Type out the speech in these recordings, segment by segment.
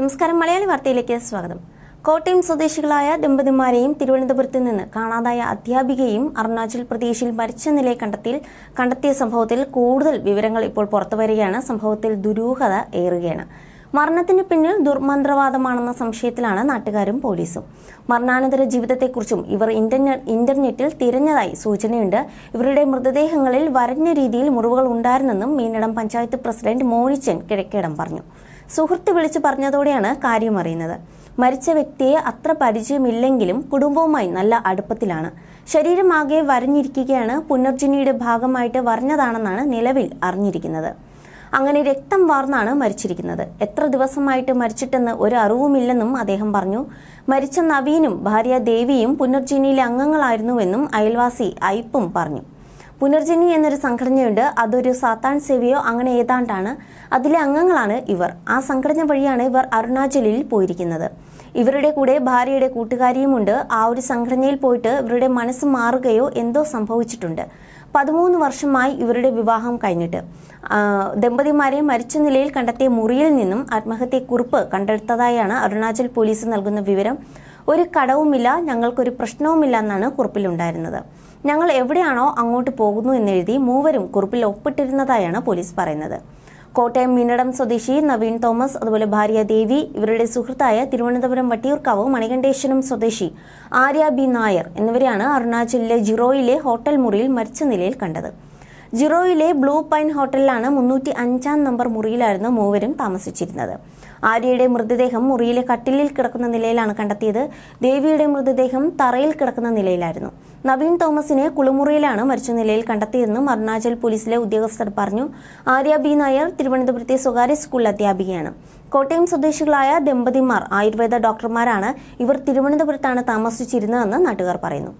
നമസ്കാരം. മലയാളി വാർത്തയിലേക്ക് സ്വാഗതം. കോട്ടയം സ്വദേശികളായ ദമ്പതിമാരെയും തിരുവനന്തപുരത്ത് നിന്ന് കാണാതായ അധ്യാപികയും അരുണാചൽ പ്രദേശിൽ മരിച്ച നിലയിൽ കണ്ടെത്തിയിൽ കണ്ടെത്തിയ സംഭവത്തിൽ കൂടുതൽ വിവരങ്ങൾ ഇപ്പോൾ പുറത്തുവരികയാണ് സംഭവത്തിൽ ദുരൂഹത ഏറുകയാണ്. മരണത്തിന് പിന്നിൽ ദുർമന്ത്രവാദമാണെന്ന സംശയത്തിലാണ് നാട്ടുകാരും പോലീസും. മരണാനന്തര ജീവിതത്തെക്കുറിച്ചും ഇവർ ഇന്റർനെറ്റിൽ തിരഞ്ഞതായി സൂചനയുണ്ട്. ഇവരുടെ മൃതദേഹങ്ങളിൽ വരഞ്ഞ രീതിയിൽ മുറിവുകൾ ഉണ്ടായിരുന്നെന്നും മീനടം പഞ്ചായത്ത് പ്രസിഡന്റ് മോനിച്ചൻ കിഴക്കേടം പറഞ്ഞു. സുഹൃത്ത് വിളിച്ചു പറഞ്ഞതോടെയാണ് കാര്യം അറിയുന്നത്. മരിച്ച വ്യക്തിയെ അത്ര പരിചയമില്ലെങ്കിലും കുടുംബവുമായി നല്ല അടുപ്പത്തിലാണ്. ശരീരമാകെ വരഞ്ഞിരിക്കുകയാണ് പുനർജനിയുടെ ഭാഗമായിട്ട് വരഞ്ഞതാണെന്നാണ് നിലവിൽ അറിഞ്ഞിരിക്കുന്നത്. അങ്ങനെ രക്തം വാർന്നാണ് മരിച്ചിരിക്കുന്നത്. എത്ര ദിവസമായിട്ട് മരിച്ചിട്ടെന്ന് ഒരു അറിവുമില്ലെന്നും അദ്ദേഹം പറഞ്ഞു. മരിച്ച നവീനും ഭാര്യ ദേവിയും പുനർജനിയിലെ അംഗങ്ങളായിരുന്നുവെന്നും അയൽവാസി ഐപ്പും പറഞ്ഞു. പുനർജനി എന്നൊരു സംഘടനയുണ്ട്. അതൊരു സാത്താൻ സേവിയോ അങ്ങനെ ഏതാണ്ടാണ്. അതിലെ അംഗങ്ങളാണ് ഇവർ. ആ സംഘടന വഴിയാണ് ഇവർ അരുണാചലിൽ പോയിരിക്കുന്നത്. ഇവരുടെ കൂടെ ഭാര്യയുടെ കൂട്ടുകാരിയുമുണ്ട്. ആ ഒരു സംഘടനയിൽ പോയിട്ട് ഇവരുടെ മനസ്സ് മാറുകയോ എന്തോ സംഭവിച്ചിട്ടുണ്ട്. പതിമൂന്ന് വർഷമായി ഇവരുടെ വിവാഹം കഴിഞ്ഞിട്ട്. ദമ്പതിമാരെ മരിച്ച നിലയിൽ കണ്ടെത്തിയ മുറിയിൽ നിന്നും ആത്മഹത്യക്കുറിപ്പ് കണ്ടെടുത്തതായാണ് അരുണാചൽ പോലീസ് നൽകുന്ന വിവരം. ഒരു കടവുമില്ല ഞങ്ങൾക്കൊരു പ്രശ്നവുമില്ല എന്നാണ് കുറിപ്പിലുണ്ടായിരുന്നത്. ഞങ്ങൾ എവിടെയാണോ അങ്ങോട്ട് പോകുന്നു എന്നെഴുതി മൂവരും കുറിപ്പിൽ ഒപ്പിട്ടിരുന്നതായാണ് പോലീസ് പറയുന്നത്. കോട്ടയം മീനടം സ്വദേശി നവീൻ തോമസ് അതുപോലെ ഭാര്യ ദേവി ഇവരുടെ സുഹൃത്തായ തിരുവനന്തപുരം വട്ടിയൂർക്കാവ് മണികണ്ഠേശ്വരം സ്വദേശി ആര്യ ബി നായർ എന്നിവരെയാണ് അരുണാചലിലെ ജിറോയിലെ ഹോട്ടൽ മുറിയിൽ മരിച്ച നിലയിൽ കണ്ടത്. ജിറോയിലെ ബ്ലൂ പൈൻ ഹോട്ടലിലാണ് മുന്നൂറ്റി അഞ്ചാം നമ്പർ മുറിയിലായിരുന്നു മൂവരും താമസിച്ചിരുന്നത്. ആര്യയുടെ മൃതദേഹം മുറിയിലെ കട്ടിലിൽ കിടക്കുന്ന നിലയിലാണ് കണ്ടെത്തിയത്. ദേവിയുടെ മൃതദേഹം തറയിൽ കിടക്കുന്ന നിലയിലായിരുന്നു. നവീൻ തോമസിനെ കുളിമുറിയിലാണ് മരിച്ച നിലയിൽ കണ്ടെത്തിയതെന്നും അരുണാചൽ പോലീസിലെ ഉദ്യോഗസ്ഥർ പറഞ്ഞു. ആര്യ ബി നായർ തിരുവനന്തപുരത്തെ സ്വകാര്യ സ്കൂൾ അധ്യാപികയാണ്. കോട്ടയം സ്വദേശികളായ ദമ്പതിമാർ ആയുർവേദ ഡോക്ടർമാരാണ് ഇവർ തിരുവനന്തപുരത്താണ് താമസിച്ചിരുന്നതെന്ന് നാട്ടുകാർ പറയുന്നു.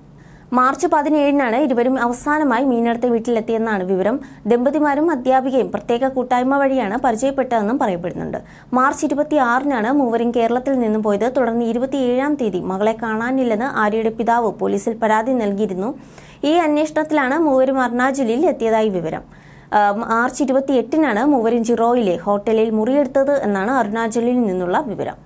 മാർച്ച് പതിനേഴിനാണ് ഇരുവരും അവസാനമായി മീനടുത്ത വീട്ടിലെത്തിയെന്നാണ് വിവരം. ദമ്പതിമാരും അധ്യാപികയും പ്രത്യേക കൂട്ടായ്മ വഴിയാണ് പരിചയപ്പെട്ടതെന്നും പറയപ്പെടുന്നുണ്ട്. മാർച്ച് ഇരുപത്തിയാറിനാണ് മൂവരും കേരളത്തിൽ നിന്നും പോയത്. തുടർന്ന് ഇരുപത്തിയേഴാം തീയതി മകളെ കാണാനില്ലെന്ന് ആര്യയുടെ പിതാവ് പോലീസിൽ പരാതി നൽകിയിരുന്നു. ഈ അന്വേഷണത്തിലാണ് മൂവരും അരുണാചലിൽ എത്തിയതായി വിവരം. മാർച്ച് ഇരുപത്തിയെട്ടിനാണ് മൂവരും ജിറോയിലെ ഹോട്ടലിൽ മുറിയെടുത്തത് എന്നാണ് അരുണാചലിൽ നിന്നുള്ള വിവരം.